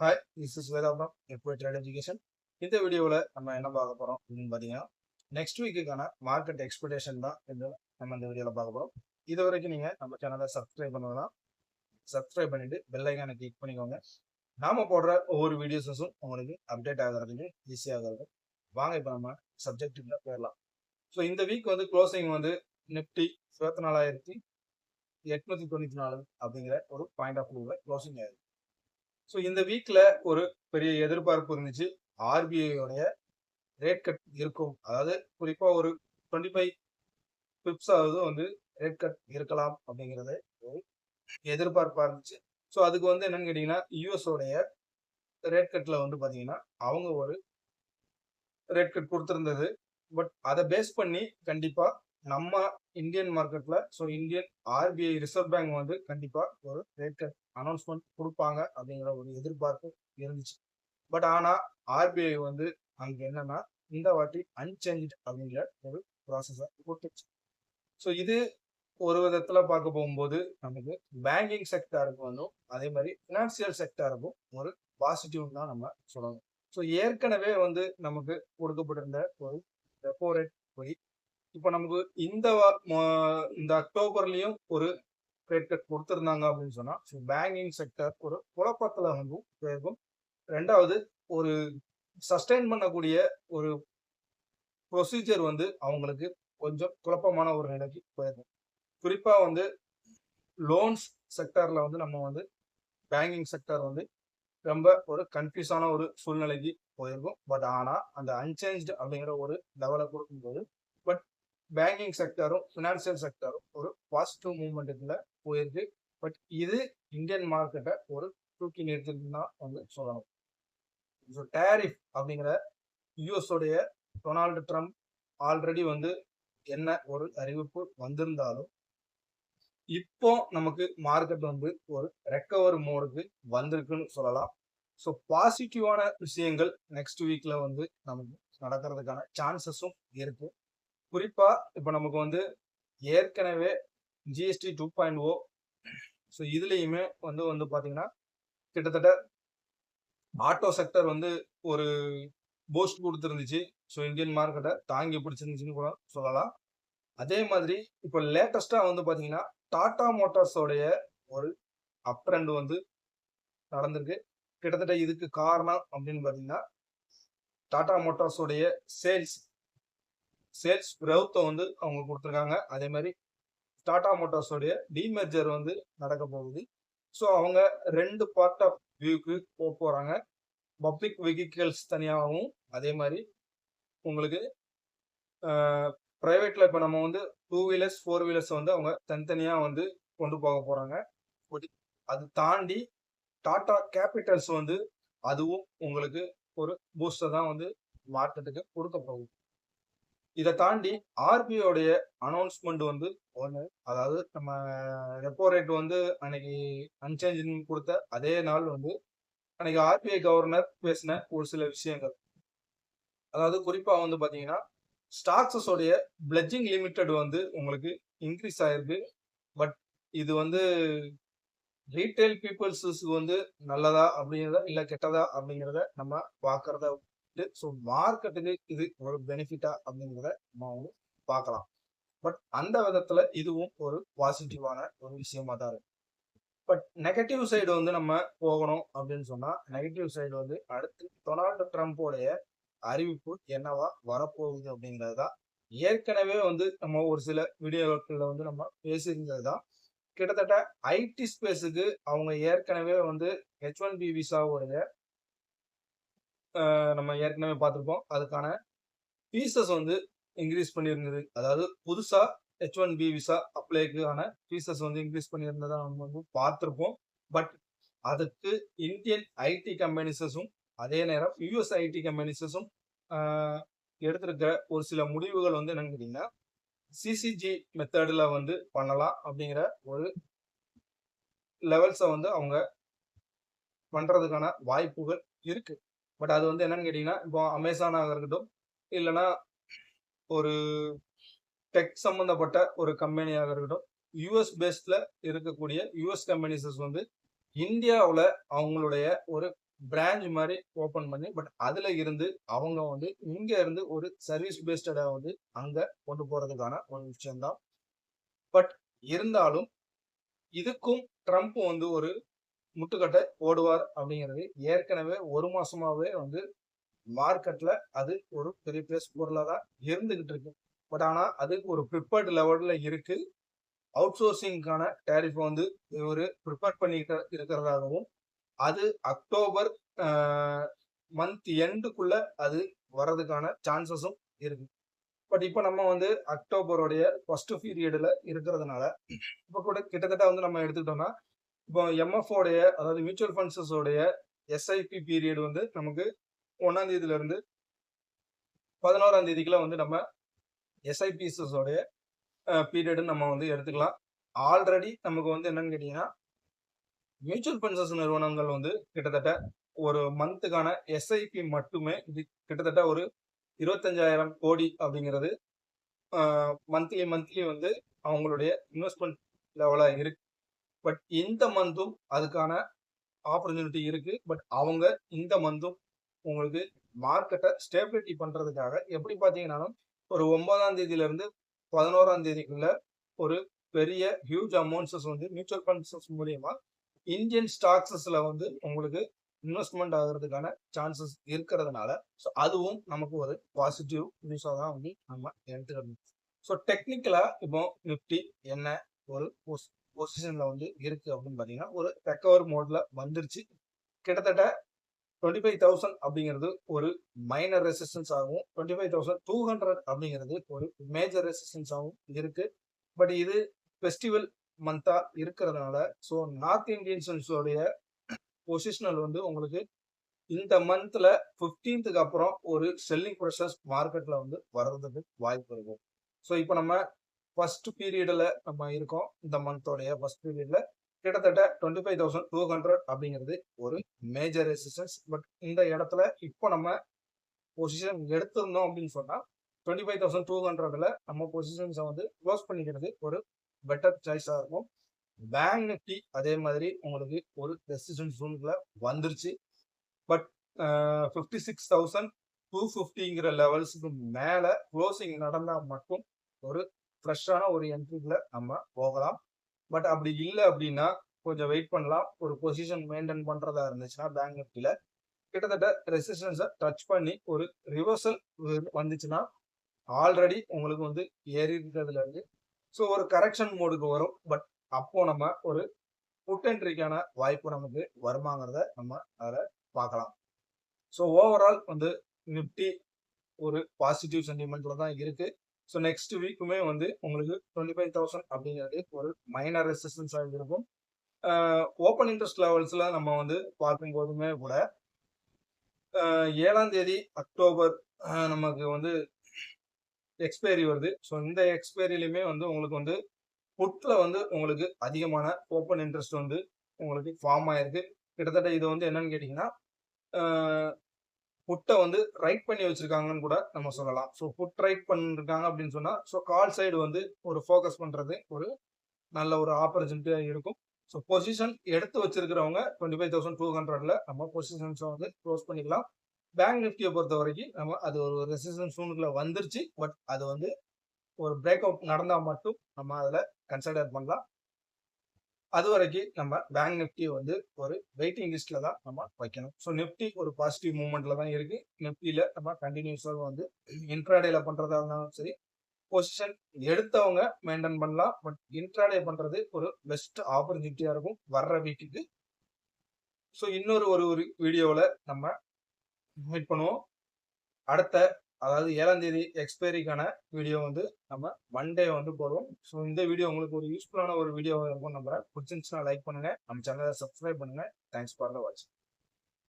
Hi this is வேதாபுரம் எப்போ trade education இந்த வீடியோவில் நம்ம என்ன பார்க்க போகிறோம் அப்படின்னு பார்த்தீங்கன்னா நெக்ஸ்ட் வீக்குக்கான மார்க்கெட் எக்ஸ்பெக்டேஷன் தான் இது நம்ம இந்த வீடியோவில் பார்க்க போகிறோம் இது வரைக்கும் நீங்கள் நம்ம சேனலை சப்ஸ்கிரைப் பண்ணலாம் சப்ஸ்கிரைப் பண்ணிவிட்டு பெல் ஐக்கானை கிளிக் பண்ணிக்கோங்க. நாம போடுற ஒவ்வொரு வீடியோஸஸும் உங்களுக்கு அப்டேட் ஆகிறதுக்கு ஈஸியாக இருக்கும். வாங்க இப்போ நம்ம சப்ஜெக்டில் போயிடலாம். ஸோ இந்த வீக் வந்து க்ளோசிங் வந்து நிஃப்டி இருபத்தி நாலாயிரத்தி எட்நூத்தி தொண்ணூத்தி நாலு அப்படிங்கிற ஒரு பாயிண்ட் ஆஃப் வியூவில் க்ளோசிங் ஆகிருக்கு ஸோ இந்த வீக்ல ஒரு பெரிய எதிர்பார்ப்பு இருந்துச்சு. ஆர்பிஐயோடைய ரேட் கட் இருக்கும். அதாவது குறிப்பா ஒரு டுவெண்ட்டி ஃபைவ் பிப்ஸ் ஆகுது வந்து ரேட் கட் இருக்கலாம் அப்படிங்கிறது ஒரு எதிர்பார்ப்பா இருந்துச்சு. ஸோ அதுக்கு வந்து என்னன்னு கேட்டீங்கன்னா யூஎஸோடைய ரேட் கட்டில் வந்து பார்த்தீங்கன்னா அவங்க ஒரு ரேட் கட் கொடுத்துருந்தது. பட் அதை பேஸ் பண்ணி கண்டிப்பாக நம்ம இந்தியன் மார்க்கெட்ல so Indian RBI reserve bank வந்து கண்டிப்பா ஒரு ரேட் கட் அனௌன்ஸ்மெண்ட் கொடுப்பாங்க அப்படிங்கிற ஒரு எதிர்பார்ப்பு இருந்துச்சு. பட் ஆனா ஆர்பிஐ வந்து அங்க என்னன்னா இந்த வாட்டி அன்சேஞ்ச் அப்படிங்கிற ஒரு ப்ராசஸை கொடுத்துச்சு. ஸோ இது ஒரு விதத்துல பார்க்க போகும்போது நமக்கு பேங்கிங் செக்டாருக்கு வந்தும் அதே மாதிரி ஃபினான்சியல் செக்டாருக்கும் ஒரு பாசிட்டிவ் தான் நம்ம சொல்லணும். ஸோ ஏற்கனவே வந்து நமக்கு கொடுக்கப்பட்டிருந்த ஒரு ரெப்போ ரேட் போய் இப்போ நமக்கு இந்த வா- இந்த அக்டோபர்லயும் ஒரு ரேட் கட் கொடுத்துருந்தாங்க அப்படின்னு சொன்னா ஸோ பேங்கிங் செக்டர் ஒரு குழப்பத்துல வந்து போயிருக்கும் ரெண்டாவது ஒரு சஸ்டைன் பண்ணக்கூடிய ஒரு ப்ரொசீஜர் வந்து அவங்களுக்கு கொஞ்சம் குழப்பமான ஒரு நிலைக்கு போயிருக்கும். குறிப்பா வந்து லோன்ஸ் செக்டர்ல வந்து நம்ம வந்து பேங்கிங் செக்டர் வந்து ரொம்ப ஒரு கன்ஃபியூஸான ஒரு சூழ்நிலைக்கு போயிருக்கும். பட் ஆனா அந்த அன்சேஞ்ச்டு அப்படிங்கிற ஒரு லெவலை கொடுக்கும்போது பேங்கிங் செக்டரும் ஃபினான்சியல் செக்டரும் ஒரு பாசிட்டிவ் மூவ்மெண்ட்டுக்குள்ள போயிருக்கு. பட் இது இந்தியன் மார்க்கெட்டை ஒரு தூக்கி நிறுத்திருக்குன்னு தான் வந்து சொல்லணும். ஸோ டேரிஃப் அப்படிங்கிற யூஎஸோடைய டொனால்டு ட்ரம்ப் ஆல்ரெடி வந்து என்ன ஒரு அறிவிப்பு வந்திருந்தாலும் இப்போ நமக்கு மார்க்கெட் வந்து ஒரு ரெக்கவர் மோடுக்கு வந்திருக்குன்னு சொல்லலாம். ஸோ பாசிட்டிவான விஷயங்கள் நெக்ஸ்ட் வீக்ல வந்து நமக்கு நடக்கிறதுக்கான சான்சஸும் இருக்கு. குறிப்பா இப்போ நமக்கு வந்து ஏற்கனவே GST two point o so இதுலேயுமே வந்து வந்து பார்த்தீங்கன்னா கிட்டத்தட்ட ஆட்டோ செக்டர் வந்து ஒரு பூஸ்ட் கொடுத்துருந்துச்சு. ஸோ இந்தியன் மார்க்கெட்டை தாங்கி பிடிச்சிருந்துச்சுன்னு கூட சொல்லலாம். அதே மாதிரி இப்போ லேட்டஸ்ட்டாக வந்து பார்த்தீங்கன்னா டாடா மோட்டார்ஸோடைய ஒரு அப் ட்ரெண்ட் வந்து நடந்திருக்கு. கிட்டத்தட்ட இதுக்கு காரணம் அப்படின்னு பார்த்தீங்கன்னா டாடா மோட்டார்ஸோடைய சேல்ஸ் சேல்ஸ் க்ரௌத்தை வந்து அவங்க கொடுத்துருக்காங்க. அதே மாதிரி டாடா மோட்டார்ஸோடைய டிமெர்ஜர் வந்து நடக்க போகுது. ஸோ அவங்க ரெண்டு பார்ட் ஆஃப் வியூக்கு போக போகிறாங்க பப்ளிக் வெஹிக்கிள்ஸ் தனியாகவும் அதே மாதிரி உங்களுக்கு ப்ரைவேட்டில் இப்போ நம்ம வந்து டூ வீலர்ஸ் ஃபோர் வீலர்ஸ் வந்து அவங்க தனித்தனியாக வந்து கொண்டு போக போகிறாங்க அது தாண்டி டாடா கேபிட்டல்ஸ் வந்து அதுவும் உங்களுக்கு ஒரு பூஸ்டர் தான் வந்து மார்க்கெட்டுக்கு கொடுக்க போகும் இதை தாண்டி ஆர்பிஐடைய அனௌன்ஸ்மெண்ட் வந்து ஒன்று அதாவது நம்ம ரெப்போ ரேட் வந்து அன்னைக்கு அன்சேஞ்ச் கொடுத்த அதே நாள் வந்து அன்னைக்கு ஆர்பிஐ கவர்னர் பேசின ஒரு சில விஷயங்கள். அதாவது குறிப்பாக வந்து பார்த்தீங்கன்னா ஸ்டாக்ஸஸோடைய பிளட்ஜிங் லிமிட்டட் வந்து உங்களுக்கு இன்க்ரீஸ் ஆயிருக்கு. பட் இது வந்து ரீட்டைல் பீப்புள்ஸுக்கு வந்து நல்லதா அப்படிங்கிறத இல்லை கெட்டதா அப்படிங்கிறத நம்ம பார்க்கறத ஸோ மார்க்கெட்டுக்கு இது ஒரு பெனிஃபிட்டா அப்படிங்கிறத நம்ம வந்து பார்க்கலாம். பட் அந்த விதத்துல இதுவும் ஒரு பாசிட்டிவான ஒரு விஷயமா தான் இருக்கு. பட் நெகட்டிவ் சைடு வந்து நம்ம போகணும் அப்படின்னு சொன்னா நெகட்டிவ் சைடு வந்து அடுத்து டொனால்டு ட்ரம்ப்போடைய அறிவிப்பு என்னவா வரப்போகுது அப்படிங்கிறது தான் ஏற்கனவே வந்து நம்ம ஒரு சில வீடியோக்கள்ல வந்து நம்ம பேசியிருந்தது தான். கிட்டத்தட்ட ஐடி ஸ்பேஸுக்கு அவங்க ஏற்கனவே வந்து ஹெச் ஒன் பி விசாவுடைய நம்ம ஏற்கனவே பார்த்துருப்போம். அதுக்கான ஃபீஸஸ் வந்து இன்க்ரீஸ் பண்ணியிருந்தது. அதாவது புதுசாக ஹெச் ஒன் பி விசா அப்ளைக்கான ஃபீஸஸ் வந்து இன்க்ரீஸ் பண்ணியிருந்ததை நம்ம வந்து பார்த்துருப்போம். பட் அதுக்கு இந்தியன் ஐடி கம்பெனிஸஸும் அதே நேரம் யூஎஸ் ஐடி கம்பெனிஸஸும் எடுத்திருக்கிற ஒரு சில முடிவுகள் வந்து என்னன்னு கேட்டிங்கன்னா சிசிஜி மெத்தடில் வந்து பண்ணலாம் அப்படிங்கிற ஒரு லெவல்ஸை வந்து அவங்க பண்ணுறதுக்கான வாய்ப்புகள் இருக்குது பட் அது வந்து என்னன்னு கேட்டிங்கன்னா இப்போ அமேசானாக இருக்கட்டும் இல்லைன்னா ஒரு டெக் சம்மந்தப்பட்ட ஒரு கம்பெனியாக இருக்கட்டும் யூஎஸ் பேஸ்டில் இருக்கக்கூடிய யூஎஸ் கம்பெனிஸஸ் வந்து இந்தியாவில் அவங்களுடைய ஒரு பிரான்ச் மாதிரி ஓப்பன் பண்ணி பட் அதில் இருந்து அவங்க வந்து இங்கே இருந்து ஒரு சர்வீஸ் பேஸ்டடாக வந்து அங்கே கொண்டு போகிறதுக்கான ஒரு விஷயம்தான். பட் இருந்தாலும் இதுக்கும் ட்ரம்ப் வந்து ஒரு முட்டுக்கட்டை போடுவார் அப்படிங்கிறது ஏற்கனவே ஒரு மாசமாவே வந்து மார்க்கெட்ல அது ஒரு பெரிய பேஸ் பொருளாக தான் இருந்துகிட்டு இருக்கு. பட் ஆனால் அதுக்கு ஒரு ப்ரிப்பேர்ட் லெவலில் இருக்கு. அவுட் சோர்சிங்கான டேரிஃப் வந்து இவர் ப்ரிப்பேர் பண்ணிட்டு இருக்கிறதாகவும் அது அக்டோபர் மந்த் எண்டுக்குள்ள அது வர்றதுக்கான சான்சஸும் இருக்கு. பட் இப்போ நம்ம வந்து அக்டோபருடைய ஃபர்ஸ்ட் பீரியடில் இருக்கிறதுனால இப்போ கூட கிட்டத்தட்ட வந்து நம்ம எடுத்துக்கிட்டோம்னா இப்போ எம்எஃப்ஓடைய அதாவது மியூச்சுவல் ஃபண்ட்ஸஸோடைய எஸ்ஐபி பீரியட் வந்து நமக்கு ஒன்றாம் தேதியிலேருந்து பதினோராம் தேதிக்குள்ள வந்து நம்ம எஸ்ஐபிஎஸ்எஸோடைய பீரியடு நம்ம வந்து எடுத்துக்கலாம். ஆல்ரெடி நமக்கு வந்து என்னன்னு கேட்டிங்கன்னா மியூச்சுவல் ஃபண்ட்ஸஸ் நிறுவனங்கள் வந்து கிட்டத்தட்ட ஒரு மந்த்துக்கான எஸ்ஐபி மட்டுமே இது கிட்டத்தட்ட ஒரு இருபத்தஞ்சாயிரம் கோடி அப்படிங்கிறது மந்த்லி மந்த்லி வந்து அவங்களுடைய இன்வெஸ்ட்மெண்ட் லெவலாக இருக்கு. பட் இந்த மந்தும் அதுக்கான ஆப்பர்ச்சுனிட்டி இருக்கு. பட் அவங்க இந்த மந்தும் உங்களுக்கு மார்க்கெட்டை ஸ்டேபிலிட்டி பண்றதுக்காக எப்படி பார்த்தீங்கன்னாலும் ஒரு ஒன்பதாம் தேதியில இருந்து பதினோராம் தேதிக்குள்ள ஒரு பெரிய ஹியூஜ் அமௌண்ட்ஸஸ் வந்து மியூச்சுவல் ஃபண்ட்ஸஸ் மூலியமா இந்தியன் ஸ்டாக்ஸஸ்ல வந்து உங்களுக்கு இன்வெஸ்ட்மெண்ட் ஆகிறதுக்கான சான்சஸ் இருக்கிறதுனால ஸோ அதுவும் நமக்கு ஒரு பாசிட்டிவ் நியூஸாக தான் வந்து நம்ம எடுத்துக்கணும். ஸோ டெக்னிக்கலாக இப்போ நிஃப்டி என்ன ஒரு போஸ்ட் பொசிஷன்ல வந்து இருக்கு அப்படின்னு பாத்தீங்கன்னா ஒரு ரெக்கவர் மோட்ல வந்துருச்சு. கிட்டத்தட்ட டுவெண்ட்டி ஃபைவ் தௌசண்ட் அப்படிங்கிறது ஒரு மைனர் ரெசிஸ்டன்ஸ் ஆகும் twenty five thousand two hundred அப்படிங்கிறது ஒரு மேஜர் ரெசிஸ்டன்ஸ் ஆகும் இருக்கு. பட் இது ஃபெஸ்டிவல் மந்தா இருக்கிறதுனால ஸோ நார்த் இந்தியன்ஸோடைய பொசிஷனல் வந்து உங்களுக்கு இந்த மந்த்ல ஃபிஃப்டீன்த்துக்கு அப்புறம் ஒரு செல்லிங் ப்ரெஷர்ஸ் மார்க்கெட்ல வந்து வர்றதுக்கு வாய்ப்பு இருக்கும். ஸோ இப்போ நம்ம ஃபர்ஸ்ட் பீரியடில் நம்ம இருக்கோம். இந்த மந்தோடைய ஃபர்ஸ்ட் பீரியடில் கிட்டத்தட்ட twenty five thousand two hundred அப்படிங்கிறது ஒரு மேஜர் ரெசிஸ்டன்ஸ் பட் இந்த இடத்துல இப்போ நம்ம பொசிஷன் எடுத்திருந்தோம் அப்படின்னு சொன்னால் டுவெண்ட்டி ஃபைவ் தௌசண்ட் டூ ஹண்ட்ரட்ல நம்ம பொசிஷன்ஸை வந்து க்ளோஸ் பண்ணிக்கிறது ஒரு பெட்டர் சாய்ஸாக இருக்கும். பேங்க் நிஃப்டி அதே மாதிரி உங்களுக்கு ஒரு ரெசிஸ்டன்ஸ் ஜோனுக்குள்ள வந்துருச்சு. But fifty six thousand two ஃபிஃப்டிங்கிற லெவல்ஸுக்கு மேலே க்ளோசிங் நடந்தால் மட்டும் ஒரு ஃப்ரெஷ்ஷான ஒரு என்ட்ரிக்குள்ள நம்ம போகலாம். பட் அப்படி இல்லை அப்படின்னா கொஞ்சம் வெயிட் பண்ணலாம். ஒரு பொசிஷன் மெயின்டைன் பண்ணுறதா இருந்துச்சுன்னா பேங்க் நிஃப்டியில் கிட்டத்தட்ட ரெசிஸ்டன்ஸை டச் பண்ணி ஒரு ரிவர்சல் வந்துச்சுன்னா ஆல்ரெடி உங்களுக்கு வந்து ஏறி இருக்கிறதுல இருந்து ஸோ ஒரு கரெக்ஷன் மோடுக்கு வரும். பட் அப்போ நம்ம ஒரு புட் என்ட்ரிக்கான வாய்ப்பு நமக்கு வருமாங்கிறத நம்ம அதில் பார்க்கலாம் ஸோ ஓவரால் வந்து நிஃப்டி ஒரு பாசிட்டிவ் சென்டிமெண்ட்ல தான் இருக்கு. ஸோ நெக்ஸ்ட் வீக்குமே வந்து உங்களுக்கு டுவெண்ட்டி ஃபைவ் தௌசண்ட் அப்படிங்கிறது ஒரு மைனர் ரெசிஸ்டன்ஸாக இருக்கும் ஓப்பன் இன்ட்ரெஸ்ட் லெவல்ஸில் நம்ம வந்து பார்க்கும்போதுமே கூட ஏழாம் தேதி அக்டோபர் நமக்கு வந்து எக்ஸ்பைரி வருது. ஸோ இந்த எக்ஸ்பைரிலையுமே வந்து உங்களுக்கு வந்து புட்டில் வந்து உங்களுக்கு அதிகமான ஓப்பன் இன்ட்ரெஸ்ட் வந்து உங்களுக்கு ஃபார்ம் ஆயிருக்கு. கிட்டத்தட்ட இது வந்து என்னன்னு கேட்டிங்கன்னா புட்டை வந்து ரைட் பண்ணி வச்சிருக்காங்கன்னு கூட நம்ம சொல்லலாம். ஸோ புட் ரைட் பண்ணிருக்காங்க அப்படின்னு சொன்னால் ஸோ கால் சைடு வந்து ஒரு ஃபோக்கஸ் பண்ணுறது ஒரு நல்ல ஒரு ஆப்பர்ச்சுனிட்டியாக இருக்கும். ஸோ பொசிஷன் எடுத்து வச்சிருக்கிறவங்க டுவெண்ட்டி ஃபைவ் தௌசண்ட் டூ ஹண்ட்ரட்ல நம்ம பொசிஷன்ஸை வந்து க்ளோஸ் பண்ணிக்கலாம். பேங்க் நிஃப்டியை பொறுத்த வரைக்கும் நம்ம அது ஒரு ரெசிஸ்டன்ஸ் ஜோனுக்குள்ள வந்துருச்சு. பட் அது வந்து ஒரு பிரேக் அவுட் நடந்தால் மட்டும் நம்ம அதில் கன்சிடர் பண்ணலாம். அது வரைக்கும் நம்ம பேங்க் நிஃப்டி வந்து ஒரு வெயிட்டிங் லிஸ்ட்ல தான் நம்ம வைக்கணும். ஸோ நிஃப்டி ஒரு பாசிட்டிவ் மூவ்மெண்ட்ல தான் இருக்கு. நிஃப்டியில நம்ம கண்டினியூஸாக வந்து இன்ட்ராடேல பண்றதா இருந்தாலும் சரி பொசிஷன் எடுத்தவங்க மெயின்டைன் பண்ணலாம். பட் இன்ட்ராடே பண்றது ஒரு பெஸ்ட் ஆப்பர்ச்சுனிட்டியா இருக்கும் வர்ற வீட்டுக்கு ஸோ இன்னொரு ஒரு ஒரு வீடியோவில் நம்ம மீட் பண்ணுவோம். அடுத்த அதாவது ஏழாம் தேதி எக்ஸ்பைரிக்கான வீடியோ வந்து நம்ம மண்டே வந்து போடுவோம். ஸோ இந்த வீடியோ உங்களுக்கு ஒரு யூஸ்ஃபுல்லான ஒரு வீடியோ இருக்கும் நம்புறேன். பிடிச்சிருந்துச்சுன்னா லைக் பண்ணுங்க. நம்ம சேனலை சப்ஸ்கிரைப் பண்ணுங்க. தேங்க்ஸ் ஃபார் த வாட்சிங்